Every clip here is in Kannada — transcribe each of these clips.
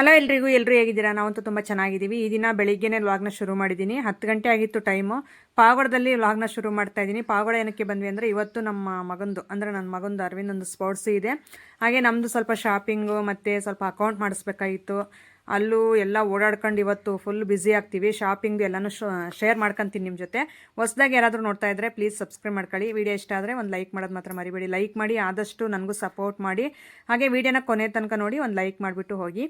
ಹಲೋ ಎಲ್ರಿಗೂ ಎಲ್ಲರೂ ಹೇಗಿದ್ದೀರಾ? ನಾವಂತೂ ತುಂಬ ಚೆನ್ನಾಗಿದ್ದೀವಿ. ಈ ದಿನ ಬೆಳಿಗ್ಗೆನೇ ವ್ಲಾಗ್ನ ಶುರು ಮಾಡಿದ್ದೀನಿ. ಹತ್ತು ಗಂಟೆ ಆಗಿತ್ತು ಟೈಮು ಪಾವಗಡದಲ್ಲಿ ವ್ಲಾಗ್ನ ಶುರು ಮಾಡ್ತಾ ಇದ್ದೀನಿ. ಪಾವಗಡ ಏನಕ್ಕೆ ಬಂದ್ವಿ ಅಂದರೆ, ಇವತ್ತು ನಮ್ಮ ಮಗಂದು, ಅಂದರೆ ನನ್ನ ಮಗಂದು ಅರವಿಂದ್ ಒಂದು ಸ್ಪೋರ್ಟ್ಸ್ ಇದೆ. ಹಾಗೆ ನಮ್ಮದು ಸ್ವಲ್ಪ ಶಾಪಿಂಗು ಮತ್ತು ಸ್ವಲ್ಪ ಅಕೌಂಟ್ ಮಾಡಿಸ್ಬೇಕಾಗಿತ್ತು. ಅಲ್ಲೂ ಎಲ್ಲ ಓಡಾಡ್ಕೊಂಡು ಇವತ್ತು ಫುಲ್ ಬ್ಯುಸಿ ಆಗ್ತೀವಿ. ಶಾಪಿಂಗ್ ಎಲ್ಲನೂ ಶೇರ್ ಮಾಡ್ಕೊಂತೀನಿ ನಿಮ್ಮ ಜೊತೆ. ಹೊಸ್ದಾಗಿ ಯಾರಾದರೂ ನೋಡ್ತಾ ಇದ್ದರೆ ಪ್ಲೀಸ್ ಸಬ್ಸ್ಕ್ರೈಬ್ ಮಾಡ್ಕೊಳ್ಳಿ. ವಿಡಿಯೋ ಇಷ್ಟ ಆದರೆ ಒಂದು ಲೈಕ್ ಮಾಡೋದು ಮಾತ್ರ ಮರಿಬೇಡಿ. ಲೈಕ್ ಮಾಡಿ ಆದಷ್ಟು ನನಗೂ ಸಪೋರ್ಟ್ ಮಾಡಿ. ಹಾಗೆ ವಿಡಿಯೋನ ಕೊನೆ ತನಕ ನೋಡಿ ಒಂದು ಲೈಕ್ ಮಾಡಿಬಿಟ್ಟು ಹೋಗಿ.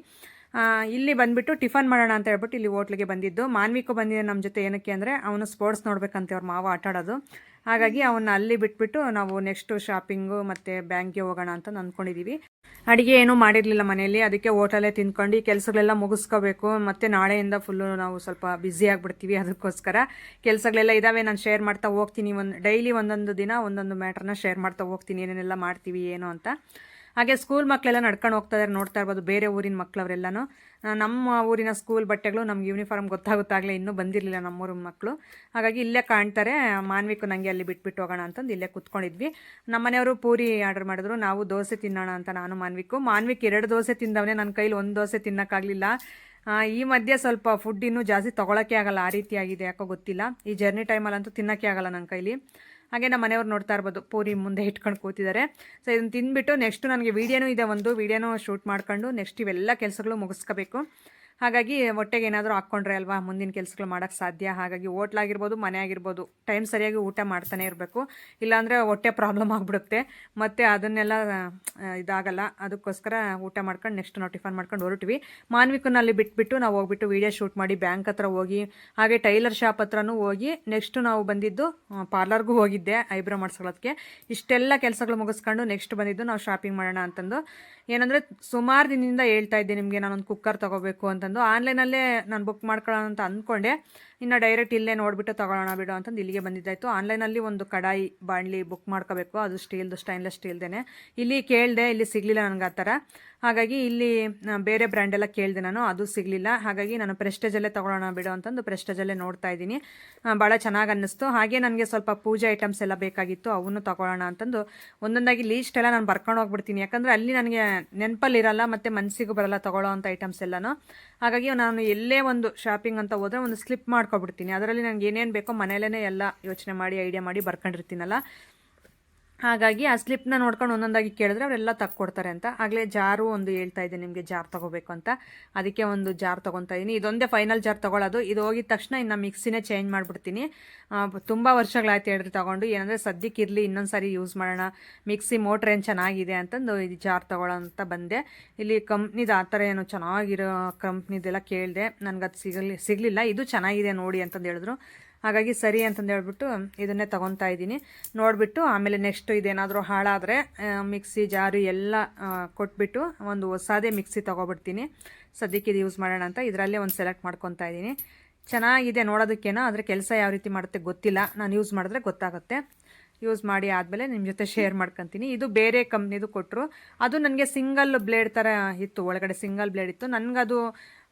ಇಲ್ಲಿ ಬಂದ್ಬಿಟ್ಟು ಟಿಫನ್ ಮಾಡೋಣ ಅಂತ ಹೇಳ್ಬಿಟ್ಟು ಇಲ್ಲಿ ಹೋಟ್ಲಿಗೆ ಬಂದಿದ್ದು. ಮಾನ್ವಿಕು ಬಂದಿದೆ ನಮ್ಮ ಜೊತೆ ಏನಕ್ಕೆ ಅಂದರೆ ಅವನು ಸ್ಪೋರ್ಟ್ಸ್ ನೋಡ್ಬೇಕಂತೆ ಅವ್ರ ಮಾವ ಆಟ ಆಡೋದು. ಹಾಗಾಗಿ ಅವನ್ನ ಅಲ್ಲಿ ಬಿಟ್ಬಿಟ್ಟು ನಾವು ನೆಕ್ಸ್ಟು ಶಾಪಿಂಗು ಮತ್ತು ಬ್ಯಾಂಕ್ಗೆ ಹೋಗೋಣ ಅಂತ ಅಂದ್ಕೊಂಡಿದ್ದೀವಿ ಅಡುಗೆ ಏನೂ ಮಾಡಿರಲಿಲ್ಲ ಮನೆಯಲ್ಲಿ. ಅದಕ್ಕೆ ಹೋಟೆಲೇ ತಿಂದ್ಕೊಂಡು ಈ ಕೆಲಸಗಳೆಲ್ಲ ಮುಗಿಸ್ಕೋಬೇಕು. ಮತ್ತು ನಾಳೆಯಿಂದ ಫುಲ್ಲು ನಾವು ಸ್ವಲ್ಪ ಬ್ಯುಸಿ ಆಗಿಬಿಡ್ತೀವಿ ಅದಕ್ಕೋಸ್ಕರ. ಕೆಲಸಗಳೆಲ್ಲ ಇದ್ದಾವೆ ನಾನು ಶೇರ್ ಮಾಡ್ತಾ ಹೋಗ್ತೀನಿ. ಒಂದು ಡೈಲಿ ಒಂದೊಂದು ದಿನ ಒಂದೊಂದು ಮ್ಯಾಟ್ರನ್ನ ಶೇರ್ ಮಾಡ್ತಾ ಹೋಗ್ತೀನಿ. ಏನೇನೆಲ್ಲ ಮಾಡ್ತೀವಿ, ಏನು ಅಂತ. ಹಾಗೆ ಸ್ಕೂಲ್ ಮಕ್ಕಳೆಲ್ಲ ನಡ್ಕೊಂಡು ಹೋಗ್ತಾ ಇದ್ದಾರೆ ನೋಡ್ತಾ ಇರ್ಬೋದು. ಬೇರೆ ಊರಿನ ಮಕ್ಕಳವರೆಲ್ಲನೂ ನಮ್ಮ ಊರಿನ ಸ್ಕೂಲ್ ಬಟ್ಟೆಗಳು ನಮ್ಗೆ ಯೂನಿಫಾರ್ಮ್ ಗೊತ್ತಾಗುತ್ತಾಗಲೇ ಇನ್ನೂ ಬಂದಿರಲಿಲ್ಲ ನಮ್ಮೂರ ಮಕ್ಕಳು ಹಾಗಾಗಿ ಇಲ್ಲೇ ಕಾಣ್ತಾರೆ. ಮಾನ್ವಿಕು ನನಗೆ ಅಲ್ಲಿ ಬಿಟ್ಬಿಟ್ಟು ಹೋಗೋಣ ಅಂತಂದು ಇಲ್ಲೇ ಕುತ್ಕೊಂಡಿದ್ವಿ. ನಮ್ಮ ಮನೆಯವರು ಪೂರಿ ಆರ್ಡರ್ ಮಾಡಿದ್ರು. ನಾವು ದೋಸೆ ತಿನ್ನೋಣ ಅಂತ ನಾನು, ಮಾನ್ವಿಕು. ಮಾನ್ವಿಕ್ ಎರಡು ದೋಸೆ ತಿಂದವನೇ ನನ್ನ ಕೈಲಿ ಒಂದು ದೋಸೆ ತಿನ್ನೋಕ್ಕಾಗಲಿಲ್ಲ. ಈ ಮಧ್ಯೆ ಸ್ವಲ್ಪ ಫುಡ್ ಇನ್ನೂ ಜಾಸ್ತಿ ತೊಗೊಳಕ್ಕೆ ಆಗಲ್ಲ. ಆ ರೀತಿಯಾಗಿದೆ ಯಾಕೋ ಗೊತ್ತಿಲ್ಲ. ಈ ಜರ್ನಿ ಟೈಮಲ್ಲಂತೂ ತಿನ್ನೋಕ್ಕೆ ಆಗಲ್ಲ ನನ್ನ ಕೈಲಿ. ಹಾಗೆ ನಮ್ಮ ಮನೆಯವ್ರು ನೋಡ್ತಾ ಇರ್ಬೋದು. ಪೂರಿ ಮುಂದೆ ಇಟ್ಕೊಂಡು ಕೂತಿದ್ದಾರೆ. ಸೊ ಇದನ್ನು ತಿಂದ್ಬಿಟ್ಟು ನೆಕ್ಸ್ಟ್ ನನಗೆ ವೀಡಿಯೋನೂ ಇದೆ ಒಂದು. ವೀಡಿಯೋನೂ ಶೂಟ್ ಮಾಡ್ಕೊಂಡು ನೆಕ್ಸ್ಟ್ ಇವೆಲ್ಲ ಕೆಲಸಗಳು ಮುಗಿಸ್ಕೋಬೇಕು. ಹಾಗಾಗಿ ಹೊಟ್ಟೆಗೆ ಏನಾದರೂ ಹಾಕ್ಕೊಂಡ್ರೆ ಅಲ್ವಾ, ಮುಂದಿನ ಕೆಲಸಗಳು ಮಾಡೋಕ್ಕೆ ಸಾಧ್ಯ? ಹಾಗಾಗಿ ಹೋಟ್ಲಾಗಿರ್ಬೋದು ಮನೆ ಆಗಿರ್ಬೋದು ಟೈಮ್ ಸರಿಯಾಗಿ ಊಟ ಮಾಡ್ತಾನೆ ಇರಬೇಕು. ಇಲ್ಲಾಂದರೆ ಹೊಟ್ಟೆ ಪ್ರಾಬ್ಲಮ್ ಆಗಿಬಿಡುತ್ತೆ. ಮತ್ತು ಅದನ್ನೆಲ್ಲ ಇದಾಗಲ್ಲ. ಅದಕ್ಕೋಸ್ಕರ ಊಟ ಮಾಡ್ಕೊಂಡು ನೆಕ್ಸ್ಟ್ ನಾವು ಟಿಫನ್ ಮಾಡ್ಕೊಂಡು ಹೊರಟ್ವಿ. ಮಾನ್ವಿಕನಲ್ಲಿ ಬಿಟ್ಬಿಟ್ಟು ನಾವು ಹೋಗ್ಬಿಟ್ಟು ವೀಡಿಯೋ ಶೂಟ್ ಮಾಡಿ ಬ್ಯಾಂಕ್ ಹತ್ರ ಹೋಗಿ, ಹಾಗೆ ಟೈಲರ್ ಶಾಪ್ ಹತ್ರನೂ ಹೋಗಿ ನೆಕ್ಸ್ಟ್ ನಾವು ಬಂದಿದ್ದು ಪಾರ್ಲರ್ಗೂ ಹೋಗಿದ್ದೆ ಐಬ್ರೋ ಮಾಡಿಸ್ಕೊಳ್ಳೋದಕ್ಕೆ ಇಷ್ಟೆಲ್ಲ ಕೆಲಸಗಳು ಮುಗಿಸ್ಕೊಂಡು ನೆಕ್ಸ್ಟ್ ಬಂದಿದ್ದು ನಾವು ಶಾಪಿಂಗ್ ಮಾಡೋಣ ಅಂತಂದು. ಏನಂದರೆ ಸುಮಾರು ದಿನದಿಂದ ಹೇಳ್ತಾ ಇದ್ದೆ ನಿಮಗೆ ನಾನೊಂದು ಕುಕ್ಕರ್ ತೊಗೋಬೇಕು ಅಂತಂದು ಆನ್ಲೈನಲ್ಲೇ ನಾನು ಬುಕ್ ಮಾಡ್ಕೊಳ್ಳೋಣ ಅಂತ ಅಂದ್ಕೊಂಡೆ. ಇನ್ನು ಡೈರೆಕ್ಟ್ ಇಲ್ಲೇ ನೋಡಿಬಿಟ್ಟು ತೊಗೊಳ್ಳೋಣ ಬಿಡು ಅಂತಂದು ಇಲ್ಲಿಗೆ ಬಂದಿದ್ದಾಯಿತು. ಆನ್ಲೈನಲ್ಲಿ ಒಂದು ಕಡಾಯಿ ಬಾಣಲಿ ಬುಕ್ ಮಾಡ್ಕೋಬೇಕು. ಅದು ಸ್ಟೀಲ್ದು ಸ್ಟೈನ್ಲೆಸ್ ಸ್ಟೀಲ್ದೇನೆ ಇಲ್ಲಿ ಕೇಳಿದೆ, ಇಲ್ಲಿ ಸಿಗಲಿಲ್ಲ ನನಗೆ ಆ ಥರ. ಹಾಗಾಗಿ ಇಲ್ಲಿ ಬೇರೆ ಬ್ರ್ಯಾಂಡೆಲ್ಲ ಕೇಳಿದೆ ನಾನು, ಅದು ಸಿಗಲಿಲ್ಲ. ಹಾಗಾಗಿ ನಾನು ಪ್ರೆಸ್ಟೇಜಲ್ಲೇ ತೊಗೊಳ್ಳೋಣ ಬಿಡು ಅಂತಂದು ಪ್ರೆಸ್ಟೇಜಲ್ಲೇ ನೋಡ್ತಾ ಇದ್ದೀನಿ. ಭಾಳ ಚೆನ್ನಾಗಿ ಅನ್ನಿಸ್ತು. ಹಾಗೆ ನನಗೆ ಸ್ವಲ್ಪ ಪೂಜೆ ಐಟಮ್ಸ್ ಎಲ್ಲ ಬೇಕಾಗಿತ್ತು, ಅವನ್ನು ತೊಗೊಳ್ಳೋಣ ಅಂತಂದು. ಒಂದೊಂದಾಗಿ ಲೀಸ್ಟ್ ಎಲ್ಲ ನಾನು ಬರ್ಕೊಂಡು ಹೋಗ್ಬಿಡ್ತೀನಿ. ಯಾಕಂದರೆ ಅಲ್ಲಿ ನನಗೆ ನೆನಪಲ್ಲಿರಲ್ಲ ಮತ್ತು ಮನಸ್ಸಿಗೂ ಬರಲ್ಲ ತೊಗೊಳ್ಳೋ ಅಂಥ ಐಟಮ್ಸ್ ಎಲ್ಲನೂ. ಹಾಗಾಗಿ ನಾನು ಎಲ್ಲೇ ಒಂದು ಶಾಪಿಂಗ್ ಅಂತ ಹೋದರೆ ಒಂದು ಸ್ಲಿಪ್ ಮಾಡ್ಕೊಬಿಡ್ತೀನಿ. ಅದರಲ್ಲಿ ನನಗೆ ಏನೇನು ಬೇಕೋ ಮನೆಯಲ್ಲೇ ಎಲ್ಲ ಯೋಚನೆ ಮಾಡಿ ಐಡಿಯಾ ಮಾಡಿ ಬರ್ಕೊಂಡಿರ್ತೀನಲ್ಲ ಹಾಗಾಗಿ ಆ ಸ್ಲಿಪ್ನ ನೋಡ್ಕೊಂಡು ಒಂದೊಂದಾಗಿ ಕೇಳಿದ್ರೆ ಅವರೆಲ್ಲ ತಕ್ಕೊಡ್ತಾರೆ ಅಂತ. ಆಗಲೇ ಜಾರು ಒಂದು ಹೇಳ್ತಾ ಇದ್ದೆ ನಿಮಗೆ, ಜಾರ್ ತೊಗೋಬೇಕು ಅಂತ. ಅದಕ್ಕೆ ಒಂದು ಜಾರ್ ತೊಗೊತಾ ಇದ್ದೀನಿ. ಇದೊಂದೇ ಫೈನಲ್ ಜಾರ್ ತೊಗೊಳ್ಳೋದು. ಇದು ಹೋಗಿದ ತಕ್ಷಣ ಇನ್ನು ಮಿಕ್ಸಿನೇ ಚೇಂಜ್ ಮಾಡಿಬಿಡ್ತೀನಿ. ತುಂಬ ವರ್ಷಗಳಾಯ್ತು ಹೇಳಿದ್ರೆ ತೊಗೊಂಡು. ಏನಂದರೆ ಸದ್ಯಕ್ಕೆ ಇರಲಿ ಇನ್ನೊಂದು ಸಾರಿ ಯೂಸ್ ಮಾಡೋಣ ಮಿಕ್ಸಿ ಮೋಟ್ರ್ ಏನು ಚೆನ್ನಾಗಿದೆ ಅಂತಂದು ಇದು ಜಾರ್ ತೊಗೊಳ್ಳೋ ಅಂತ ಬಂದೆ. ಇಲ್ಲಿ ಕಂಪ್ನಿದು ಆ ಥರ ಏನು ಚೆನ್ನಾಗಿರೋ ಕಂಪ್ನಿದೆಲ್ಲ ಕೇಳಿದೆ. ನನಗೆ ಅದು ಸಿಗಲಿ, ಸಿಗಲಿಲ್ಲ. ಇದು ಚೆನ್ನಾಗಿದೆ ನೋಡಿ ಅಂತಂದು ಹೇಳಿದ್ರು. ಹಾಗಾಗಿ ಸರಿ ಅಂತಂದು ಹೇಳ್ಬಿಟ್ಟು ಇದನ್ನೇ ತೊಗೊತಾ ಇದ್ದೀನಿ. ನೋಡಿಬಿಟ್ಟು ಆಮೇಲೆ ನೆಕ್ಸ್ಟ್ ಇದೇನಾದರೂ ಹಾಳಾದರೆ ಮಿಕ್ಸಿ ಜಾರು ಎಲ್ಲ ಕೊಟ್ಬಿಟ್ಟು ಒಂದು ಹೊಸದೇ ಮಿಕ್ಸಿ ತೊಗೊಬಿಡ್ತೀನಿ. ಸದ್ಯಕ್ಕೆ ಇದು ಯೂಸ್ ಮಾಡೋಣ ಅಂತ ಇದರಲ್ಲೇ ಒಂದು ಸೆಲೆಕ್ಟ್ ಮಾಡ್ಕೊತಾ ಇದ್ದೀನಿ. ಚೆನ್ನಾಗಿದೆ ನೋಡೋದಕ್ಕೇನೋ, ಆದರೆ ಕೆಲಸ ಯಾವ ರೀತಿ ಮಾಡುತ್ತೆ ಗೊತ್ತಿಲ್ಲ. ನಾನು ಯೂಸ್ ಮಾಡಿದ್ರೆ ಗೊತ್ತಾಗುತ್ತೆ. ಯೂಸ್ ಮಾಡಿ ಆದಮೇಲೆ ನಿಮ್ಮ ಜೊತೆ ಶೇರ್ ಮಾಡ್ಕೊತೀನಿ. ಇದು ಬೇರೆ ಕಂಪ್ನಿದು ಕೊಟ್ಟರು ಅದು ನನಗೆ ಸಿಂಗಲ್ ಬ್ಲೇಡ್ ಥರ ಇತ್ತು. ಒಳಗಡೆ ಸಿಂಗಲ್ ಬ್ಲೇಡ್ ಇತ್ತು. ನನಗದು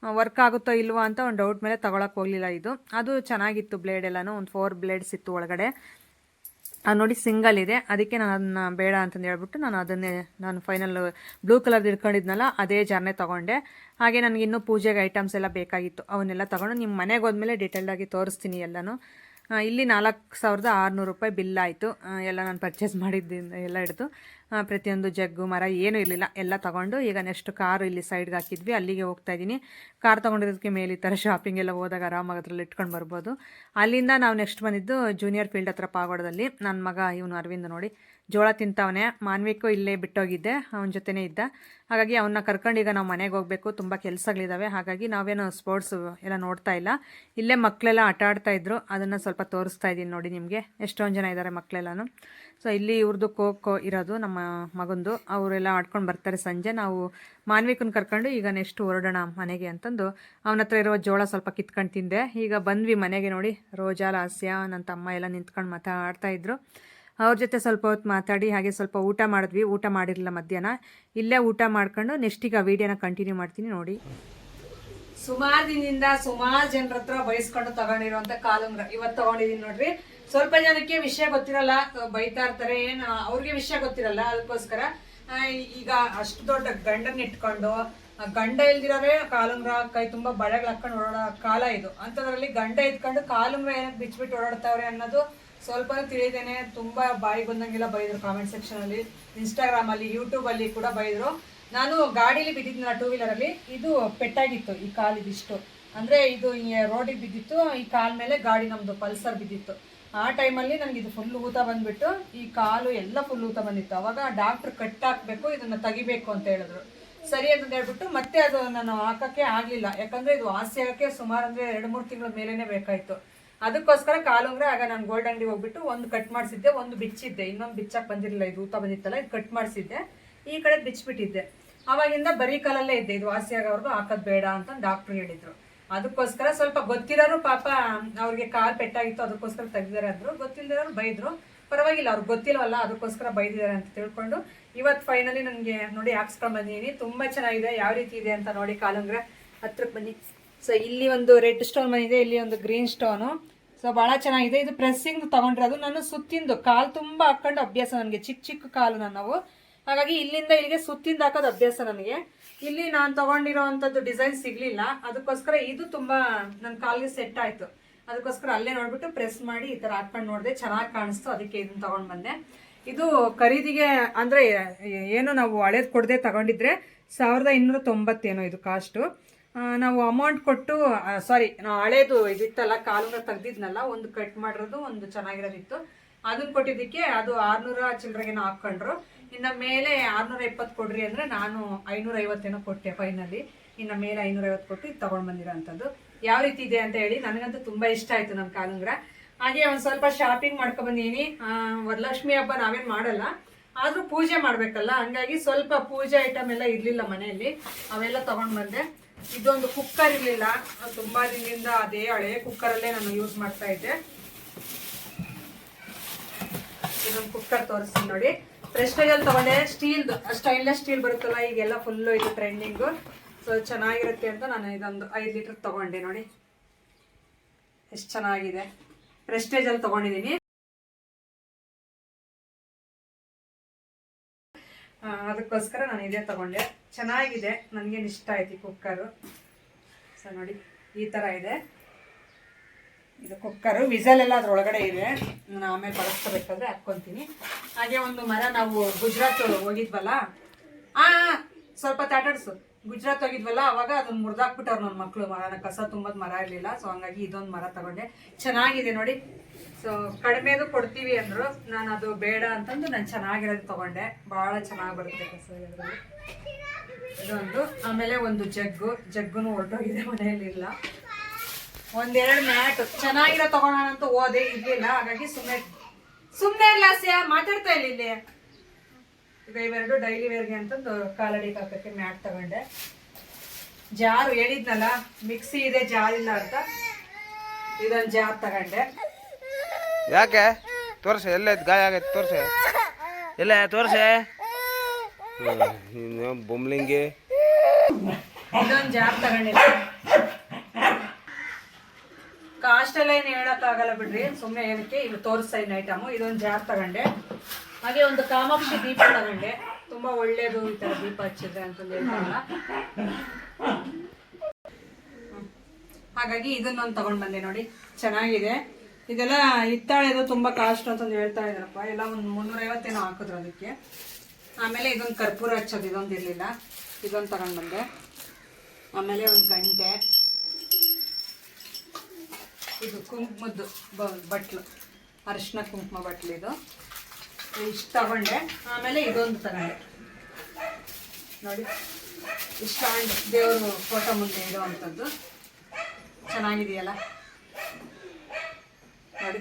ವರ್ಕ್ ಆಗುತ್ತೋ ಇಲ್ವೋ ಅಂತ ಒಂದು ಡೌಟ್ ಮೇಲೆ ತಗೊಳಕ್ಕೆ ಹೋಗಲಿಲ್ಲ ಇದು. ಅದು ಚೆನ್ನಾಗಿತ್ತು ಬ್ಲೇಡ್ ಎಲ್ಲನೂ, ಒಂದು ಫೋರ್ ಬ್ಲೇಡ್ಸ್ ಇತ್ತು ಒಳಗಡೆ. ಅದು ನೋಡಿ ಸಿಂಗಲ್ ಇದೆ. ಅದಕ್ಕೆ ನಾನು ಅದನ್ನ ಬೇಡ ಅಂತಂದು ಹೇಳ್ಬಿಟ್ಟು ನಾನು ಅದನ್ನೇ, ನಾನು ಫೈನಲ್ ಬ್ಲೂ ಕಲರ್ ಇಟ್ಕೊಂಡಿದ್ನಲ್ಲ, ಅದೇ ಜಾರ್ನೇ ತೊಗೊಂಡೆ. ಹಾಗೆ ನನಗೆ ಇನ್ನೂ ಪೂಜೆಗೆ ಐಟಮ್ಸ್ ಎಲ್ಲ ಬೇಕಾಗಿತ್ತು. ಅವನ್ನೆಲ್ಲ ತೊಗೊಂಡು ನಿಮ್ಮ ಮನೆಗೆ ಹೋದ್ಮೇಲೆ ಡೀಟೇಲ್ಡಾಗಿ ತೋರಿಸ್ತೀನಿ ಎಲ್ಲನೂ. ಇಲ್ಲಿ ನಾಲ್ಕು ಸಾವಿರದ ಆರುನೂರು ರೂಪಾಯಿ ಬಿಲ್ ಆಯಿತು. ಎಲ್ಲ ನಾನು ಪರ್ಚೇಸ್ ಮಾಡಿದ್ದಿಂದ ಎಲ್ಲ ಹಿಡಿದು ಪ್ರತಿಯೊಂದು ಜಗ್ಗು, ಮರ ಏನೂ ಇರಲಿಲ್ಲ. ಎಲ್ಲ ತೊಗೊಂಡು ಈಗ ನೆಕ್ಸ್ಟ್ ಕಾರು ಇಲ್ಲಿ ಸೈಡ್ಗೆ ಹಾಕಿದ್ವಿ. ಅಲ್ಲಿಗೆ ಹೋಗ್ತಾ ಇದ್ದೀನಿ. ಕಾರ್ ತೊಗೊಂಡಿರೋದಕ್ಕೆ ಮೇಲೆ ಈ ಥರ ಶಾಪಿಂಗ್ ಎಲ್ಲ ಹೋದಾಗ ಆರಾಮಾಗಿ ಅದ್ರಲ್ಲಿ ಇಟ್ಕೊಂಡು ಬರ್ಬೋದು. ಅಲ್ಲಿಂದ ನಾವು ನೆಕ್ಸ್ಟ್ ಬಂದಿದ್ದು ಜೂನಿಯರ್ ಫೀಲ್ಡ್ ಹತ್ರ ಪಾಗೋಡದಲ್ಲಿ. ನನ್ನ ಮಗ, ಇವನು ಅರವಿಂದ್ ನೋಡಿ. ಜೋಳ ತಿಂತವನೆ. ಮಾನ್ವಿಕು ಇಲ್ಲೇ ಬಿಟ್ಟೋಗಿದ್ದೆ. ಅವನ ಜೊತೆನೇ ಇದ್ದ. ಹಾಗಾಗಿ ಅವನ್ನ ಕರ್ಕೊಂಡು ಈಗ ನಾವು ಮನೆಗೆ ಹೋಗಬೇಕು. ತುಂಬ ಕೆಲಸಗಳಿದ್ದಾವೆ ಹಾಗಾಗಿ ನಾವೇನು ಸ್ಪೋರ್ಟ್ಸ್ ಎಲ್ಲ ನೋಡ್ತಾ ಇಲ್ಲ. ಇಲ್ಲೇ ಮಕ್ಕಳೆಲ್ಲ ಆಟ ಆಡ್ತಾ ಇದ್ರು. ಅದನ್ನು ಸ್ವಲ್ಪ ತೋರಿಸ್ತಾ ಇದ್ದೀನಿ ನೋಡಿ ನಿಮಗೆ. ಎಷ್ಟೊಂದು ಜನ ಇದ್ದಾರೆ ಮಕ್ಕಳೆಲ್ಲನೂ ಸೊ ಇಲ್ಲಿ ಇವ್ರದ್ದು ಖೋ ಇರೋದು ನಮ್ಮ ಮಗಂದು. ಅವರೆಲ್ಲ ಆಡ್ಕೊಂಡು ಬರ್ತಾರೆ ಸಂಜೆ. ನಾವು ಮಾನ್ವಿಕನ ಕರ್ಕೊಂಡು ಈಗ ನೆಕ್ಸ್ಟ್ ಹೊರಡೋಣ ಮನೆಗೆ ಅಂತಂದು. ಅವನ ಹತ್ರ ಇರೋ ಜೋಳ ಸ್ವಲ್ಪ ಕಿತ್ಕೊಂಡು ತಿಂದೆ. ಈಗ ಬಂದ್ವಿ ಮನೆಗೆ ನೋಡಿ. ರೋಜಾ, ಲಾಸ್ಯ ನನ್ನ ತಮ್ಮ ಎಲ್ಲ ನಿಂತ್ಕೊಂಡು ಮಾತಾಡ್ತಾ ಇದ್ರು. ಅವ್ರ ಜೊತೆ ಸ್ವಲ್ಪ ಹೊತ್ತು ಮಾತಾಡಿ, ಹಾಗೆ ಸ್ವಲ್ಪ ಊಟ ಮಾಡಿದ್ವಿ. ಊಟ ಮಾಡಿರಲಿಲ್ಲ ಮಧ್ಯಾಹ್ನ. ಇಲ್ಲೇ ಊಟ ಮಾಡ್ಕೊಂಡು ನೆಕ್ಸ್ಟ್ ಈಗ ವೀಡಿಯೋನ ಕಂಟಿನ್ಯೂ ಮಾಡ್ತೀನಿ ನೋಡಿ. ಸುಮಾರು ದಿನದಿಂದ ಸುಮಾರು ಜನರ ಹತ್ರ ಬಯಸ್ಕೊಂಡು ತಗೊಂಡಿರುವಂತ ಕಾಲುಂಗ್ರ ಇವತ್ತು ತಗೊಂಡಿದೀನಿ ನೋಡ್ರಿ. ಸ್ವಲ್ಪ ಜನಕ್ಕೆ ವಿಷಯ ಗೊತ್ತಿರಲ್ಲ ಬೈತಾ ಇರ್ತಾರೆ. ಏನ್ ಅವ್ರಿಗೆ ವಿಷಯ ಗೊತ್ತಿರಲ್ಲ ಅದಕ್ಕೋಸ್ಕರ. ಈಗ ಅಷ್ಟು ದೊಡ್ಡ ಗಂಡನ್ ಇಟ್ಕೊಂಡು ಗಂಡ ಇಲ್ದಿರೋರೆ ಕಾಲುಂಗ್ರ ಕೈ ತುಂಬಾ ಬಳೆಗಳು ಹಾಕೊಂಡು ಓಡಾಡೋ ಕಾಲ ಇದು. ಅಂತದ್ರಲ್ಲಿ ಗಂಡ ಇದ್ಕೊಂಡು ಕಾಲುಂಗ್ರ ಏನಕ್ಕೆ ಬಿಚ್ಬಿಟ್ಟು ಓಡಾಡ್ತಾವ್ರೆ ಅನ್ನೋದು ಸ್ವಲ್ಪ ತಿಳಿದೇನೆ ತುಂಬಾ ಬಾಯಿ ಬಂದಂಗೆಲ್ಲ ಬೈದ್ರು ಕಾಮೆಂಟ್ ಸೆಕ್ಷನ್ ಅಲ್ಲಿ ಇನ್ಸ್ಟಾಗ್ರಾಮ್ ಅಲ್ಲಿ ಯೂಟ್ಯೂಬ್ ಅಲ್ಲಿ ಕೂಡ ಬೈದ್ರು. ನಾನು ಗಾಡಿಲಿ ಬಿದ್ದಿದ್ನಲ್ಲ ಟೂ ವೀಲರ್ ಅಲ್ಲಿ, ಇದು ಪೆಟ್ಟಾಗಿತ್ತು, ಈ ಕಾಲು ಇದಿಷ್ಟು ಅಂದ್ರೆ ಇದು ರೋಡಿಗೆ ಬಿದ್ದಿತ್ತು, ಈ ಕಾಲ್ ಮೇಲೆ ಗಾಡಿ ನಮ್ದು ಪಲ್ಸರ್ ಬಿದ್ದಿತ್ತು. ಆ ಟೈಮಲ್ಲಿ ನನಗೆ ಇದು ಫುಲ್ ಊತ ಬಂದ್ಬಿಟ್ಟು, ಈ ಕಾಲು ಎಲ್ಲ ಫುಲ್ ಊತ ಬಂದಿತ್ತು. ಅವಾಗ ಡಾಕ್ಟರ್ ಕಟ್ ಹಾಕ್ಬೇಕು, ಇದನ್ನ ತೆಗಿಬೇಕು ಅಂತ ಹೇಳಿದ್ರು. ಸರಿ ಅಂತ ಹೇಳ್ಬಿಟ್ಟು ಮತ್ತೆ ಅದು ನಾನು ಹಾಕಕ್ಕೆ ಆಗ್ಲಿಲ್ಲ. ಯಾಕಂದ್ರೆ ಇದು ವಾಸಿ ಸುಮಾರು ಅಂದ್ರೆ ಎರಡು ಮೂರು ತಿಂಗಳ ಮೇಲೇನೆ ಬೇಕಾಯ್ತು. ಅದಕ್ಕೋಸ್ಕರ ಕಾಲುಂಗ್ರೆ ಆಗ ನಾನು ಗೋಲ್ಡ್ ಅಂಗಡಿ ಹೋಗ್ಬಿಟ್ಟು ಒಂದು ಕಟ್ ಮಾಡಿಸಿದ್ದೆ, ಒಂದು ಬಿಚ್ಚಿದ್ದೆ. ಇನ್ನೊಂದು ಬಿಚ್ಚಕ್ಕೆ ಬಂದಿರಲಿಲ್ಲ, ಇದು ಊತ ಬಂದಿತ್ತಲ್ಲ, ಇದು ಕಟ್ ಮಾಡಿಸಿದ್ದೆ. ಈ ಕಡೆ ಬಿಚ್ಚಿಬಿಟ್ಟಿದ್ದೆ ಅವಾಗಿಂದ ಬರೀ ಕಾಲಲ್ಲೇ ಇದ್ದೆ, ಇದು ವಾಸಿ ಆಗೋವರೆಗೂ ಹಾಕೋದು ಬೇಡ ಅಂತ ಡಾಕ್ಟ್ರು ಹೇಳಿದ್ರು. ಅದಕ್ಕೋಸ್ಕರ ಸ್ವಲ್ಪ ಗೊತ್ತಿರೋರು ಪಾಪ ಅವ್ರಿಗೆ ಕಾಲು ಪೆಟ್ಟಾಗಿತ್ತು, ಅದಕ್ಕೋಸ್ಕರ ತೆಗ್ದಿದ್ದಾರೆ ಅಂದರು. ಗೊತ್ತಿಲ್ಲದವ್ರು ಬೈದರು. ಪರವಾಗಿಲ್ಲ ಅವ್ರಿಗೆ ಗೊತ್ತಿಲ್ಲವಲ್ಲ ಅದಕ್ಕೋಸ್ಕರ ಬೈದಿದ್ದಾರೆ ಅಂತ ತಿಳ್ಕೊಂಡು ಇವತ್ತು ಫೈನಲಿ ನನಗೆ ನೋಡಿ ಹಾಕ್ಸ್ಕೊಂಡು ಬಂದಿದ್ದೀನಿ ತುಂಬ ಚೆನ್ನಾಗಿದೆ, ಯಾವ ರೀತಿ ಇದೆ ಅಂತ ನೋಡಿ ಕಾಲುಂಗ್ರೆ ಹತ್ರಕ್ಕೆ ಬನ್ನಿ. ಸೊ ಇಲ್ಲಿ ಒಂದು ರೆಡ್ ಸ್ಟೋನ್ ಬಂದಿದೆ, ಇಲ್ಲಿ ಒಂದು ಗ್ರೀನ್ ಸ್ಟೋನು ಸೊ ಭಾಳ ಚೆನ್ನಾಗಿದೆ. ಇದು ಪ್ರೆಸ್ಸಿಂಗ್ ತಗೊಂಡಿರೋದು ನಾನು ಸುತ್ತಿಂದು. ಕಾಲು ತುಂಬ ಹಾಕೊಂಡು ಅಭ್ಯಾಸ ನನಗೆ. ಚಿಕ್ಕ ಚಿಕ್ಕ ಕಾಲು ನಾವು ಹಾಗಾಗಿ ಇಲ್ಲಿಂದ ಇಲ್ಲಿಗೆ ಸುತ್ತಿಂದ ಹಾಕೋದು ಅಭ್ಯಾಸ ನನಗೆ. ಇಲ್ಲಿ ನಾನು ತಗೊಂಡಿರೋವಂಥದ್ದು ಡಿಸೈನ್ ಸಿಗ್ಲಿಲ್ಲ. ಅದಕ್ಕೋಸ್ಕರ ಇದು ತುಂಬ ನನ್ನ ಕಾಲಿಗೆ ಸೆಟ್ ಆಯ್ತು. ಅದಕ್ಕೋಸ್ಕರ ಅಲ್ಲೇ ನೋಡ್ಬಿಟ್ಟು ಪ್ರೆಸ್ ಮಾಡಿ ಈ ತರ ಹಾಕ್ಕೊಂಡು ನೋಡಿದೆ. ಚೆನ್ನಾಗಿ ಕಾಣಿಸ್ತು. ಅದಕ್ಕೆ ಇದನ್ನ ತಗೊಂಡ್ ಬಂದೆ. ಇದು ಖರೀದಿಗೆ ಅಂದ್ರೆ, ಏನು ನಾವು ಹಳೇದು ಕೊಡದೆ ತಗೊಂಡಿದ್ರೆ ಸಾವಿರದ ಇನ್ನೂರ ತೊಂಬತ್ತೇನೋ ಇದು ಕಾಸ್ಟು ನಾವು ಅಮೌಂಟ್ ಕೊಟ್ಟು ಸಾರಿ ನಾವು ಹಳೇದು ಇದಿತ್ತಲ್ಲ ಕಾಲುಂಗ್ರ ತೆಗ್ದಿದ್ನಲ್ಲ ಒಂದು ಕಟ್ ಮಾಡಿರೋದು ಒಂದು ಚೆನ್ನಾಗಿರೋದಿತ್ತು. ಅದನ್ನ ಕೊಟ್ಟಿದ್ದಕ್ಕೆ ಅದು ಆರ್ನೂರ ಚಿಲ್ಲರೆಗೇನೋ ಹಾಕೊಂಡ್ರು. ಇನ್ನ ಮೇಲೆ ಆರ್ನೂರ ಇಪ್ಪತ್ತು ಕೊಡ್ರಿ ಅಂದ್ರೆ ನಾನು ಐನೂರ ಐವತ್ತೇನೋ ಕೊಟ್ಟೆ ಫೈನಲಿ ಇನ್ನ ಮೇಲೆ ಐನೂರ ಐವತ್ತು ಕೊಟ್ಟು ಇದು ತಗೊಂಡ್ ಬಂದಿರೋ ಯಾವ ರೀತಿ ಇದೆ ಅಂತ ಹೇಳಿ ನನಗಂತೂ ತುಂಬಾ ಇಷ್ಟ ಆಯ್ತು ನಮ್ಮ ಕಾಲುಂಗ್ರ. ಹಾಗೆ ಒಂದ್ ಸ್ವಲ್ಪ ಶಾಪಿಂಗ್ ಮಾಡ್ಕೊಂಡ್ ಬಂದೀನಿ. ಆ, ವರಲಕ್ಷ್ಮಿ ಹಬ್ಬ ನಾವೇನ್ ಮಾಡಲ್ಲ. ಆದ್ರೂ ಪೂಜೆ ಮಾಡಬೇಕಲ್ಲ. ಹಂಗಾಗಿ ಸ್ವಲ್ಪ ಪೂಜೆ ಐಟಮ್ ಎಲ್ಲ ಇರ್ಲಿಲ್ಲ ಮನೆಯಲ್ಲಿ. ಅವೆಲ್ಲ ತಗೊಂಡ್ ಬಂದೆ. ಇದೊಂದು ಕುಕ್ಕರ್ ಇರಲಿಲ್ಲ. ತುಂಬಾ ದಿನದಿಂದ ಅದೇ ಹಳೆ ಕುಕ್ಕರಲ್ಲೇ ನಾನು ಯೂಸ್ ಮಾಡ್ತಾ ಇದ್ದೆ. ಇದೊಂದು ಕುಕ್ಕರ್ ತೋರಿಸ್ತೀನಿ ನೋಡಿ. ಪ್ರೆಸ್ಟೇಜ್ ಅಲ್ಲಿ ತಗೊಂಡೆ. ಸ್ಟೀಲ್ ಸ್ಟೈನ್ಲೆಸ್ ಸ್ಟೀಲ್ ಬರುತ್ತಲ್ಲ, ಈಗೆಲ್ಲ ಫುಲ್ ಇದು ಟ್ರೆಂಡಿಂಗು ಸೊ ಚೆನ್ನಾಗಿರುತ್ತೆ ಅಂತ ನಾನು ಇದೊಂದು ಐದು ಲೀಟರ್ ತಗೊಂಡೆ ನೋಡಿ. ಎಷ್ಟು ಚೆನ್ನಾಗಿದೆ. ಪ್ರೆಸ್ಟೇಜ್ ಅಲ್ಲಿ ತಗೊಂಡಿದ್ದೀನಿ. ಅದಕ್ಕೋಸ್ಕರ ನಾನು ಇದೇ ತಗೊಂಡೆ. ಚೆನ್ನಾಗಿದೆ. ನನಗೇನು ಇಷ್ಟ ಆಯ್ತು ಈ ಕುಕ್ಕರು. ಸೊ ನೋಡಿ, ಈ ಥರ ಇದೆ. ಇದು ಕುಕ್ಕರು. ವಿಸಲ್ ಎಲ್ಲ ಅದ್ರೊಳಗಡೆ ಇದೆ. ನಾನು ಆಮೇಲೆ ಬಳಸ್ಕೋಬೇಕಾದ್ರೆ ಹಾಕ್ಕೊತೀನಿ. ಹಾಗೆ ಒಂದು ಮರ ನಾವು ಗುಜರಾತ್ ಹೋಗಿದ್ವಲ್ಲ? ಆ, ಸ್ವಲ್ಪ ತಾಟಾಡ್ಸು. ಗುಜರಾತ್ ಹೋಗಿದ್ವಲ್ಲ, ಅವಾಗ ಅದನ್ನ ಮುರಿದಾಕ್ಬಿಟ್ಟವ್ರು ನನ್ನ ಮಕ್ಕಳು ಮರನ ಕಸ ತುಂಬದ್ ಮರ ಇರಲಿಲ್ಲ ಸೊ ಹಂಗಾಗಿ ಇದೊಂದು ಮರ ತಗೊಂಡೆ. ಚೆನ್ನಾಗಿದೆ ನೋಡಿ. ಸೊ ಕಡಿಮೆದು ಕೊಡ್ತೀವಿ ಅಂದ್ರು. ನಾನು ಅದು ಬೇಡ ಅಂತಂದು ನಾನು ಚೆನ್ನಾಗಿರೋದು ತಗೊಂಡೆ. ಭಾಳ ಚೆನ್ನಾಗಿ ಬರುತ್ತೆ ಕಸ ಇದರಲ್ಲಿ. ಇದೊಂದು. ಆಮೇಲೆ ಒಂದು ಜಗ್ಗು. ಜಗ್ಗುನು ಹೊರಟೋಗಿದೆ ಮನೆಯಲ್ಲಿಲ್ಲ. ಒಂದೆರಡು ಮ್ಯಾಟ್. ಚೆನ್ನಾಗಿರೋ ತಗೋಣ ಅಂತ ಓದೆ ಇರಲಿಲ್ಲ. ಹಾಗಾಗಿ ಸುಮ್ಮನೆ ಸುಮ್ಮನೆ ಸ್ಯಾ ಮಾತಾಡ್ತಾ ಇಲ್ಲ ಇಲ್ಲಿ. ಈಗ ಇವೆರಡು ಡೈಲಿ ವೇರ್ಗೆ ಅಂತಂದು ಕಾಲಡಿ ಕಾಕಕ್ಕೆ ಮ್ಯಾಟ್ ತಗೊಂಡೆ. ಜಾರು ಹೇಳಿದ್ನಲ್ಲ ಮಿಕ್ಸಿ ಇದೆ ಜಾರ್ ಇಲ್ಲ ಅಂತ. ಇದೊಂದು ಜಾರ್ ತಗೊಂಡೆ. ಯಾಕೆ? ತೋರ್ಸೆ ಎಲ್ಲ ಗಾಯ ಆಗೈತೆ ತೋರಿಸೆ. ಎಲ್ಲ ತೋರಿಸೆ. ಬೊಮ್ಲಿಂಗೆ. ಇದೊಂದು ಜಾರ್ ತಗೊಂಡಿದ್ದೆ. ಕಾಸ್ಟ್ ಎಲ್ಲ ಏನು ಹೇಳಕ್ಕಾಗಲ್ಲ ಬಿಡ್ರಿ ಸುಮ್ಮನೆ ಏನಕ್ಕೆ ಇದು ತೋರಿಸ್ತಾ ಇದ್ದೀನಿ ಐಟಮು ಇದೊಂದು ಜಾರ್ ತಗೊಂಡೆ. ಹಾಗೆ ಒಂದು ಕಾಮಾಕ್ಷಿ ದೀಪ ತಗೊಂಡೆ. ತುಂಬಾ ಒಳ್ಳೇದು ಈ ತರ ದೀಪ ಹಚ್ಚಿದ್ರೆ ಅಂತಂದು ಹೇಳ್ತಾರಲ್ಲ. ಹಾಗಾಗಿ ಇದನ್ನೊಂದು ತಗೊಂಡ್ ಬಂದೆ ನೋಡಿ. ಚೆನ್ನಾಗಿದೆ. ಇದೆಲ್ಲ ಹಿತ್ತಾಳೆದು ತುಂಬಾ ಕಾಸ್ಟ್ ಅಂತಂದು ಹೇಳ್ತಾ ಇದಾರಪ್ಪ ಎಲ್ಲ ಒಂದು ಮುನ್ನೂರೈವತ್ತೇನೋ ಹಾಕಿದ್ರು ಅದಕ್ಕೆ. ಆಮೇಲೆ ಇದೊಂದು ಕರ್ಪೂರ ಹಚ್ಚೋದು, ಇದೊಂದು ಇರಲಿಲ್ಲ. ಇದೊಂದು ತಗೊಂಡ್ ಬಂದೆ. ಆಮೇಲೆ ಒಂದು ಗಂಟೆ. ಇದು ಕುಂಕುಮದ್ದು ಬಟ್ಲು. ಅರಿಶಿನ ಕುಂಕುಮ ಬಟ್ಲು ಇದು. ಇಷ್ಟು ತಗೊಂಡೆ. ಆಮೇಲೆ ಇದೊಂದು ತಗೊಂಡೆ. ನೋಡಿ, ಇಷ್ಟ ದೇವರು ಫೋಟೋ ಮುಂದೆ ಇಡುವಂಥದ್ದು ಚೆನ್ನಾಗಿದೆಯಲ್ಲ? ನೋಡಿ,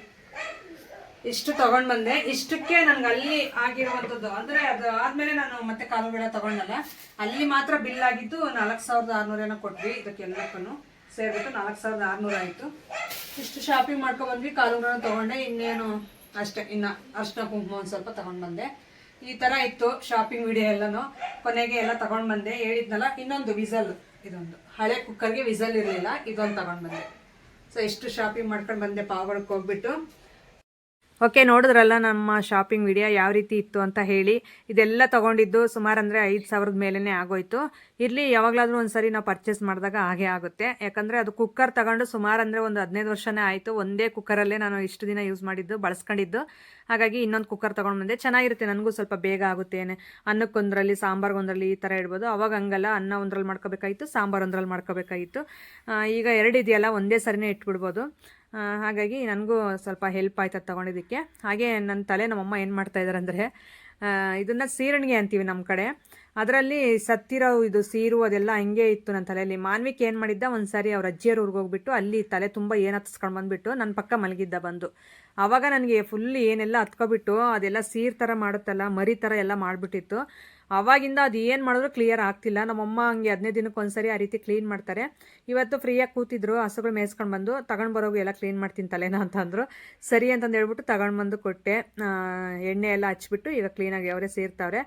ಇಷ್ಟು ತಗೊಂಡು ಬಂದೆ. ಇಷ್ಟಕ್ಕೆ ನನಗೆ ಅಲ್ಲಿ ಆಗಿರುವಂಥದ್ದು. ಅಂದ್ರೆ ಅದು ಆದಮೇಲೆ ನಾನು ಮತ್ತೆ ಕಾಲುಗಳ ತಗೊಂಡಲ್ಲ. ಅಲ್ಲಿ ಮಾತ್ರ ಬಿಲ್ ಆಗಿದ್ದು ನಾಲ್ಕು ಸಾವಿರದ ಆರ್ನೂರೇನೋ ಕೊಟ್ವಿ ಇದಕ್ಕೆಲ್ಲಕ್ಕೂ ಸೇರಿಬಿಟ್ಟು ನಾಲ್ಕು ಸಾವಿರದ ಆರುನೂರು ಆಯಿತು. ಇಷ್ಟು ಶಾಪಿಂಗ್ ಮಾಡ್ಕೊಂಡ್ಬಂದ್ವಿ ಬಂದ್ವಿ. ಬೇಡ ತಗೊಂಡೆ. ಇನ್ನೇನು ಅಷ್ಟೇ ಇನ್ನ ಅರ್ಶಿನ ಕುಂಕುಮ ಒಂದು ಸ್ವಲ್ಪ ತಗೊಂಡ್ ಬಂದೆ. ಈ ತರ ಇತ್ತು ಶಾಪಿಂಗ್ ವಿಡಿಯೋ ಎಲ್ಲಾನು. ಕೊನೆಗೆ ಎಲ್ಲ ತಗೊಂಡ್ ಬಂದೆ. ಹೇಳಿದ್ನಲ್ಲ, ಇನ್ನೊಂದು ವಿಸಲ್. ಇದೊಂದು. ಹಳೆ ಕುಕ್ಕರ್ಗೆ ವಿಸಲ್ ಇರಲಿಲ್ಲ, ಇದೊಂದು ತಗೊಂಡ್ ಬಂದೆ. ಸೊ ಎಷ್ಟು ಶಾಪಿಂಗ್ ಮಾಡ್ಕೊಂಡು ಬಂದೆ ಪಾವಗಡಕ್ಕೆ ಹೋಗ್ಬಿಟ್ಟು. ಓಕೆ, ನೋಡಿದ್ರಲ್ಲ ನಮ್ಮ ಶಾಪಿಂಗ್ ವಿಡಿಯೋ ಯಾವ ರೀತಿ ಇತ್ತು ಅಂತ ಹೇಳಿ. ಇದೆಲ್ಲ ತಗೊಂಡಿದ್ದು ಸುಮಾರು ಅಂದರೆ ಐದು ಸಾವಿರದ ಮೇಲೇ ಆಗೋಯ್ತು. ಇರಲಿ, ಯಾವಾಗಲಾದರೂ ಒಂದು ಸರಿ ನಾವು ಪರ್ಚೇಸ್ ಮಾಡಿದಾಗ ಹಾಗೆ ಆಗುತ್ತೆ. ಯಾಕಂದರೆ ಅದು ಕುಕ್ಕರ್ ತಗೊಂಡು ಸುಮಾರು ಅಂದರೆ ಒಂದು ಹದಿನೈದು ವರ್ಷನೇ ಆಯಿತು. ಒಂದೇ ಕುಕ್ಕರಲ್ಲೇ ನಾನು ಇಷ್ಟು ದಿನ ಯೂಸ್ ಮಾಡಿದ್ದು, ಬಳಸ್ಕೊಂಡಿದ್ದು. ಹಾಗಾಗಿ ಇನ್ನೊಂದು ಕುಕ್ಕರ್ ತೊಗೊಂಡು ಬಂದೆ. ಚೆನ್ನಾಗಿರುತ್ತೆ, ನನಗೂ ಸ್ವಲ್ಪ ಬೇಗ ಆಗುತ್ತೆ. ಅನ್ನಕ್ಕೊಂದರಲ್ಲಿ, ಸಾಂಬಾರ್ಗೊಂದರಲ್ಲಿ ಈ ಥರ ಇಡ್ಬೋದು. ಅವಾಗ ಹಂಗಲ್ಲ, ಅನ್ನ ಒಂದರಲ್ಲಿ ಮಾಡ್ಕೋಬೇಕಾಗಿತ್ತು, ಸಾಂಬಾರು ಒಂದರಲ್ಲಿ ಮಾಡ್ಕೋಬೇಕಾಗಿತ್ತು. ಈಗ ಎರಡು ಇದೆಯಲ್ಲ, ಒಂದೇ ಸರಿನೇ ಇಟ್ಬಿಡ್ಬೋದು. ಹಾಗಾಗಿ ನನಗೂ ಸ್ವಲ್ಪ ಹೆಲ್ಪ್ ಆಯ್ತು ಅದು ತೊಗೊಂಡಿದ್ದಕ್ಕೆ. ಹಾಗೆ ನನ್ನ ತಲೆ ನಮ್ಮಮ್ಮ ಏನು ಮಾಡ್ತಾ ಇದ್ದಾರೆ ಅಂದರೆ ಇದನ್ನು ಸೀರಣಿಗೆ ಅಂತೀವಿ ನಮ್ಮ ಕಡೆ. ಅದರಲ್ಲಿ ಸತ್ತಿರೋ ಇದು ಸೀರು ಅದೆಲ್ಲ ಹಂಗೆ ಇತ್ತು ನನ್ನ ತಲೆಯಲ್ಲಿ. ಮಾನ್ವಿಕ್ ಏನು ಮಾಡಿದ್ದ ಒಂದು ಸಾರಿ ಅವ್ರ ಅಜ್ಜಿಯವ್ರ ಊರಿಗೆ ಹೋಗ್ಬಿಟ್ಟು ಅಲ್ಲಿ ತಲೆ ತುಂಬ ಏನು ಹತ್ತಿಸ್ಕೊಂಡು ಬಂದುಬಿಟ್ಟು ನನ್ನ ಪಕ್ಕ ಮಲಗಿದ್ದ ಬಂದು. ಆವಾಗ ನನಗೆ ಫುಲ್ ಏನೆಲ್ಲ ಹತ್ಕೊಬಿಟ್ಟು ಅದೆಲ್ಲ ಸೀರ್ ಥರ ಮಾಡುತ್ತಲ್ಲ, ಮರಿ ಥರ ಎಲ್ಲ ಮಾಡಿಬಿಟ್ಟಿತ್ತು. ಆವಾಗಿಂದ ಅದು ಏನು ಮಾಡಿದ್ರು ಕ್ಲಿಯರ್ ಆಗ್ತಿಲ್ಲ. ನಮ್ಮಮ್ಮ ಹಂಗೆ ಹದಿನೈದು ದಿನಕ್ಕೆ ಒಂದ್ಸರಿ ಆ ರೀತಿ ಕ್ಲೀನ್ ಮಾಡ್ತಾರೆ. ಇವತ್ತು ಫ್ರೀಯಾಗಿ ಕೂತಿದ್ರು, ಹಸುಗಳು ಮೇಯಿಸ್ಕೊಂಡು ಬಂದು, ತಗೊಂಡು ಬರೋಗು ಎಲ್ಲ ಕ್ಲೀನ್ ಮಾಡ್ತೀನಿ ತಲೆನ ಅಂತಂದರು ಸರಿ ಅಂತಂದು ಹೇಳ್ಬಿಟ್ಟು ತಗೊಂಡು ಬಂದು ಕೊಟ್ಟೆ. ಎಣ್ಣೆ ಎಲ್ಲ ಹಚ್ಬಿಟ್ಟು ಈಗ ಕ್ಲೀನಾಗಿ ಅವರೇ ಸೇರ್ತವ್ರೆ.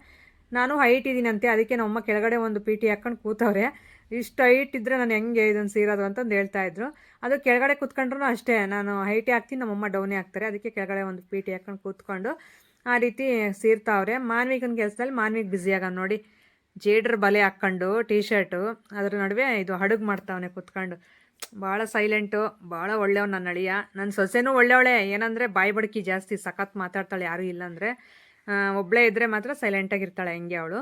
ನಾನು ಹೈಟ್ ಇದ್ದೀನಂತೆ, ಅದಕ್ಕೆ ನಮ್ಮಮ್ಮ ಕೆಳಗಡೆ ಒಂದು ಪೀಟಿ ಹಾಕ್ಕೊಂಡು ಕೂತವ್ರೆ. ಇಷ್ಟು ಹೈಟ್ ಇದ್ದರೆ ನಾನು ಹೆಂಗೆ ಇದನ್ನು ಸೇರೋದು ಅಂತಂದು ಹೇಳ್ತಾ ಇದ್ರು. ಅದು ಕೆಳಗಡೆ ಕೂತ್ಕೊಂಡ್ರು ಅಷ್ಟೇ, ನಾನು ಹೈಟಿ ಹಾಕ್ತೀನಿ, ನಮ್ಮಮ್ಮ ಡೌನೇ ಹಾಕ್ತಾರೆ. ಅದಕ್ಕೆ ಕೆಳಗಡೆ ಒಂದು ಪೀಟಿ ಹಾಕೊಂಡು ಕೂತ್ಕೊಂಡು ಆ ರೀತಿ ಸೀರ್ತಾವ್ರೆ. ಮಾನ್ವಿಕನ ಕೆಲಸದಲ್ಲಿ ಮಾನ್ವಿಕ್ ಬ್ಯುಸಿಯಾಗ ನೋಡಿ. ಜೇಡ್ರ ಬಲೆ ಹಾಕ್ಕೊಂಡು ಟೀ ಶರ್ಟು ಅದ್ರ ನಡುವೆ ಇದು ಹಡಗು ಮಾಡ್ತಾವನೆ ಕೂತ್ಕೊಂಡು. ಭಾಳ ಸೈಲೆಂಟು ಭಾಳ ಒಳ್ಳೆಯವ್ ನನ್ನ ಅಳಿಯ. ನನ್ನ ಸೊಸೆನೂ ಒಳ್ಳೆಯವಳೆ. ಏನಂದರೆ ಬಾಯಿ ಬಡಕಿ ಜಾಸ್ತಿ, ಸಖತ್ ಮಾತಾಡ್ತಾಳೆ, ಯಾರೂ ಇಲ್ಲಾಂದರೆ. ಒಬ್ಬಳೇ ಇದ್ದರೆ ಮಾತ್ರ ಸೈಲೆಂಟಾಗಿರ್ತಾಳೆ ಹೆಂಗೆ ಅವಳು.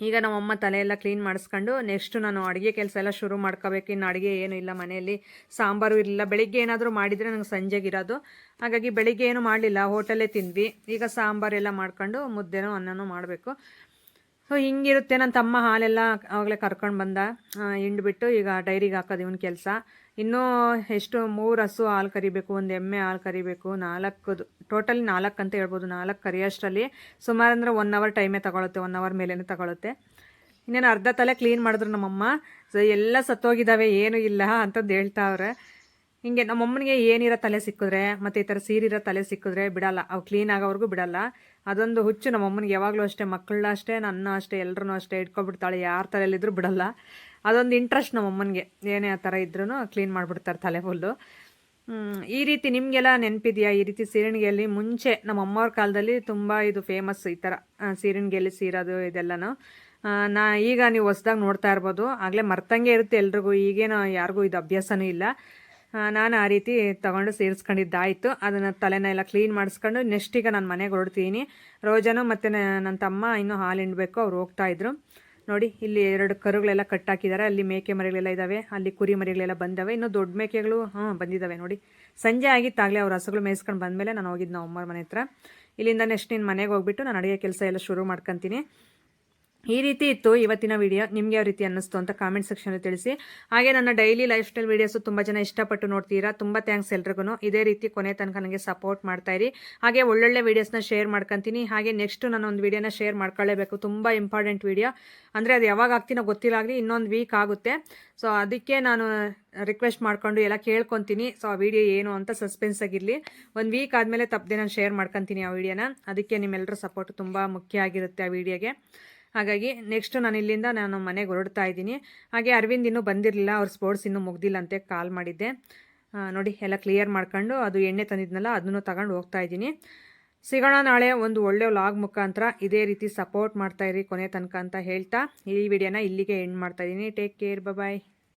ಈಗ ನಮ್ಮಮ್ಮ ತಲೆ ಎಲ್ಲ ಕ್ಲೀನ್ ಮಾಡಿಸ್ಕೊಂಡು ನೆಕ್ಸ್ಟು ನಾನು ಅಡುಗೆ ಕೆಲಸ ಎಲ್ಲ ಶುರು ಮಾಡ್ಕೋಬೇಕು. ಇನ್ನು ಅಡುಗೆ ಏನೂ ಇಲ್ಲ ಮನೆಯಲ್ಲಿ. ಸಾಂಬಾರು ಇರಲಿಲ್ಲ ಬೆಳಿಗ್ಗೆ ಏನಾದರೂ ಮಾಡಿದರೆ ನಂಗೆ ಸಂಜೆಗಿರೋದು. ಹಾಗಾಗಿ ಬೆಳಿಗ್ಗೆ ಏನು ಮಾಡಲಿಲ್ಲ. ಹೋಟೆಲ್ಲೇ ತಿಂದ್ವಿ. ಈಗ ಸಾಂಬಾರೆಲ್ಲ ಮಾಡ್ಕೊಂಡು ಮುದ್ದೆನೂ ಅನ್ನನೂ ಮಾಡಬೇಕು. ಸೊ ಹಿಂಗಿರುತ್ತೆ ನನ್ನ ತಮ್ಮ ಹಾಲೆಲ್ಲ ಆವಾಗಲೇ ಕರ್ಕೊಂಡು ಬಂದ. ಹಿಂಡ್ಬಿಟ್ಟು ಈಗ ಡೈರಿಗೆ ಹಾಕೋದು ಇವನ ಕೆಲಸ. ಇನ್ನೂ ಎಷ್ಟು ಮೂರು ಹಸು ಹಾಲು ಕರಿಬೇಕು, ಒಂದು ಎಮ್ಮೆ ಹಾಲು ಕರಿಬೇಕು ನಾಲ್ಕು ಟೋಟಲ್ ನಾಲ್ಕು ಅಂತ ಹೇಳ್ಬೋದು, ನಾಲ್ಕು ಕರಿಯೋಷ್ಟರಲ್ಲಿ ಸುಮಾರು ಅಂದರೆ ಒನ್ ಅವರ್ ಟೈಮೇ ತಗೊಳುತ್ತೆ ಒನ್ ಅವರ್ ಮೇಲೇ ತಗೊಳುತ್ತೆ. ಇನ್ನೇನು ಅರ್ಧ ತಲೆ ಕ್ಲೀನ್ ಮಾಡಿದ್ರು ನಮ್ಮಮ್ಮ. ಸೊ ಎಲ್ಲ ಸತ್ತೋಗಿದ್ದಾವೆ, ಏನೂ ಇಲ್ಲ ಅಂತಂದು ಹೇಳ್ತಾವ್ರೆ ಹಿಂಗೆ ನಮ್ಮಮ್ಮನಿಗೆ ಏನಿರೋ ತಲೆ ಸಿಕ್ಕಿದ್ರೆ, ಮತ್ತು ಈ ಥರ ಸೀರಿರೋ ತಲೆ ಸಿಕ್ಕಿದ್ರೆ ಬಿಡಲ್ಲ. ಅವು ಕ್ಲೀನ್ ಆಗೋವರೆಗೂ ಬಿಡಲ್ಲ. ಅದೊಂದು ಹುಚ್ಚು ನಮ್ಮಮ್ಮನಿಗೆ ಯಾವಾಗಲೂ ಅಷ್ಟೇ, ಮಕ್ಕಳನ್ನ ಅಷ್ಟೇ, ನನ್ನ ಅಷ್ಟೇ ಎಲ್ಲರೂ ಅಷ್ಟೇ ಇಟ್ಕೊಬಿಡ್ತಾಳೆ. ಯಾರ ತಲೆಯಲ್ಲಿದ್ದರೂ ಬಿಡಲ್ಲ. ಅದೊಂದು ಇಂಟ್ರೆಸ್ಟ್ ನಮ್ಮ ಅಮ್ಮನಿಗೆ. ಏನೇ ಆ ಥರ ಇದ್ರೂ ಕ್ಲೀನ್ ಮಾಡಿಬಿಡ್ತಾರೆ ತಲೆ ಫುಲ್ಲು ಈ ರೀತಿ ನಿಮಗೆಲ್ಲ ನೆನಪಿದೆಯಾ? ಈ ರೀತಿ ಸೀರೆಣಿಗೆಯಲ್ಲಿ ಮುಂಚೆ ನಮ್ಮ ಅಮ್ಮವ್ರ ಕಾಲದಲ್ಲಿ ತುಂಬ ಇದು ಫೇಮಸ್ ಈ ಥರ ಸೀರಣಿಗೆಯಲ್ಲಿ ಸೀರೋದು ಇದೆಲ್ಲನೂ. ನಾ ಈಗ ನೀವು ಹೊಸ್ದಾಗಿ ನೋಡ್ತಾ ಇರ್ಬೋದು. ಆಗಲೇ ಮರ್ತಂಗೆ ಇರುತ್ತೆ ಎಲ್ರಿಗೂ. ಈಗೇನು ಯಾರಿಗೂ ಇದು ಅಭ್ಯಾಸನೂ ಇಲ್ಲ. ನಾನು ಆ ರೀತಿ ತೊಗೊಂಡು ಸೇರಿಸ್ಕೊಂಡಿದ್ದಾಯಿತು. ಅದನ್ನು ತಲೆನ ಎಲ್ಲ ಕ್ಲೀನ್ ಮಾಡಿಸ್ಕೊಂಡು ನೆಕ್ಸ್ಟ್ ಈಗ ನಾನು ಮನೆಗೆ ಹೊರಡ್ತೀನಿ. ರೋಜಾನು ಮತ್ತು ನನ್ನ ತಮ್ಮ ಇನ್ನೂ ಹಾಲು ಹಿಂಡಬೇಕು. ಅವ್ರು ಹೋಗ್ತಾಯಿದ್ರು ನೋಡಿ, ಇಲ್ಲಿ ಎರಡು ಕರುಗಳೆಲ್ಲ ಕಟ್ಟಾಕಿದ್ದಾರೆ ಅಲ್ಲಿ ಮೇಕೆ ಮರಿಗಳೆಲ್ಲ ಇದ್ದಾವೆ ಅಲ್ಲಿ ಕುರಿ ಮರಿಗಳೆಲ್ಲ ಬಂದವೆ. ಇನ್ನು ದೊಡ್ಡ ಮೇಕೆಗಳು, ಹಾಂ ಬಂದಿದ್ದಾವೆ ನೋಡಿ. ಸಂಜೆ ಆಗಿತ್ತಾಗಲೇ ಅವ್ರು ಹಸುಗಳು ಮೇಯಿಸ್ಕೊಂಡು ಬಂದಮೇಲೆ ನಾನು ಹೋಗಿದ್ದು ನಾವು ಅಮ್ಮರ ಮನೆ ಹತ್ರ. ಇಲ್ಲಿಂದ ನೆಕ್ಸ್ಟ್ ನಿನ್ನ ಮನೆಗೆ ಹೋಗ್ಬಿಟ್ಟು ನಾನು ಅಡುಗೆ ಕೆಲಸ ಎಲ್ಲ ಶುರು ಮಾಡ್ಕೊತೀನಿ. ಈ ರೀತಿ ಇತ್ತು ಇವತ್ತಿನ ವಿಡಿಯೋ ನಿಮಗೆ ಯಾವ ರೀತಿ ಅನ್ನಿಸ್ತು ಅಂತ ಕಾಮೆಂಟ್ ಸೆಕ್ಷನ್ ತಿಳಿಸಿ. ಹಾಗೆ ನನ್ನ ಡೈಲಿ ಲೈಫ್ ಸ್ಟೈಲ್ ವೀಡಿಯೋಸು ತುಂಬ ಜನ ಇಷ್ಟಪಟ್ಟು ನೋಡ್ತೀರಾ. ತುಂಬ ಥ್ಯಾಂಕ್ಸ್ ಎಲ್ರಿಗೂ ಇದೇ ರೀತಿ ಕೊನೆ ತನಕ ನನಗೆ ಸಪೋರ್ಟ್ ಮಾಡ್ತಾ ಇರಿ. ಹಾಗೆ ಒಳ್ಳೊಳ್ಳೆ ವೀಡಿಯೋಸ್ನ ಶೇರ್ ಮಾಡ್ಕೊತೀನಿ. ಹಾಗೆ ನೆಕ್ಸ್ಟ್ ನಾನು ಒಂದು ವೀಡಿಯೋನ ಶೇರ್ ಮಾಡ್ಕೊಳ್ಳೇಬೇಕು. ತುಂಬ ಇಂಪಾರ್ಟೆಂಟ್ ವೀಡಿಯೋ ಅಂದರೆ ಅದು ಯಾವಾಗ ಆಗ್ತೀನೋ ಗೊತ್ತಿಲ್ಲ ಆಗಲಿ ಇನ್ನೊಂದು ವೀಕ್ ಆಗುತ್ತೆ. ಸೊ ಅದಕ್ಕೆ ನಾನು ರಿಕ್ವೆಸ್ಟ್ ಮಾಡ್ಕೊಂಡು ಎಲ್ಲ ಕೇಳ್ಕೊತೀನಿ. ಸೊ ಆ ವಿಡಿಯೋ ಏನು ಅಂತ ಸಸ್ಪೆನ್ಸ್ ಆಗಿರಲಿ. ಒಂದು ವೀಕ್ ಆದಮೇಲೆ ತಪ್ಪದೆ ನಾನು ಶೇರ್ ಮಾಡ್ಕೊತೀನಿ ಆ ವಿಡಿಯೋನ ಅದಕ್ಕೆ ನಿಮ್ಮೆಲ್ಲರ ಸಪೋರ್ಟ್ ತುಂಬ ಮುಖ್ಯ ಆಗಿರುತ್ತೆ ಆ ವಿಡಿಯೋಗೆ ಹಾಗಾಗಿ ನೆಕ್ಸ್ಟ್ ನಾನು ಇಲ್ಲಿಂದ ನಾನು ಮನೆಗೆ ಹೊರಡ್ತಾ ಇದ್ದೀನಿ. ಹಾಗೆ ಅರವಿಂದ್ ಇನ್ನೂ ಬಂದಿರಲಿಲ್ಲ, ಅವ್ರ ಸ್ಪೋರ್ಟ್ಸ್ ಇನ್ನೂ ಮುಗ್ದಿಲ್ಲ ಅಂತ ಕಾಲ್ ಮಾಡಿದ್ದೆ ನೋಡಿ ಎಲ್ಲ ಕ್ಲಿಯರ್ ಮಾಡ್ಕೊಂಡು ಅದು ಎಣ್ಣೆ ತಂದಿದ್ನಲ್ಲ, ಅದನ್ನು ತಗೊಂಡು ಹೋಗ್ತಾ ಇದ್ದೀನಿ. ಸಿಗೋಣ ನಾಳೆ ಒಂದು ಒಳ್ಳೆ ವ್ಲಾಗ್ ಮುಖಾಂತರ ಇದೇ ರೀತಿ ಸಪೋರ್ಟ್ ಮಾಡ್ತಾಯಿರಿ ಕೊನೆ ತನಕ ಅಂತ ಹೇಳ್ತಾ. ಈ ವಿಡಿಯೋನ ಇಲ್ಲಿಗೆ ಎಂಡ್ ಮಾಡ್ತಾಯಿದ್ದೀನಿ ಟೇಕ್ ಕೇರ್ ಬಾಯ್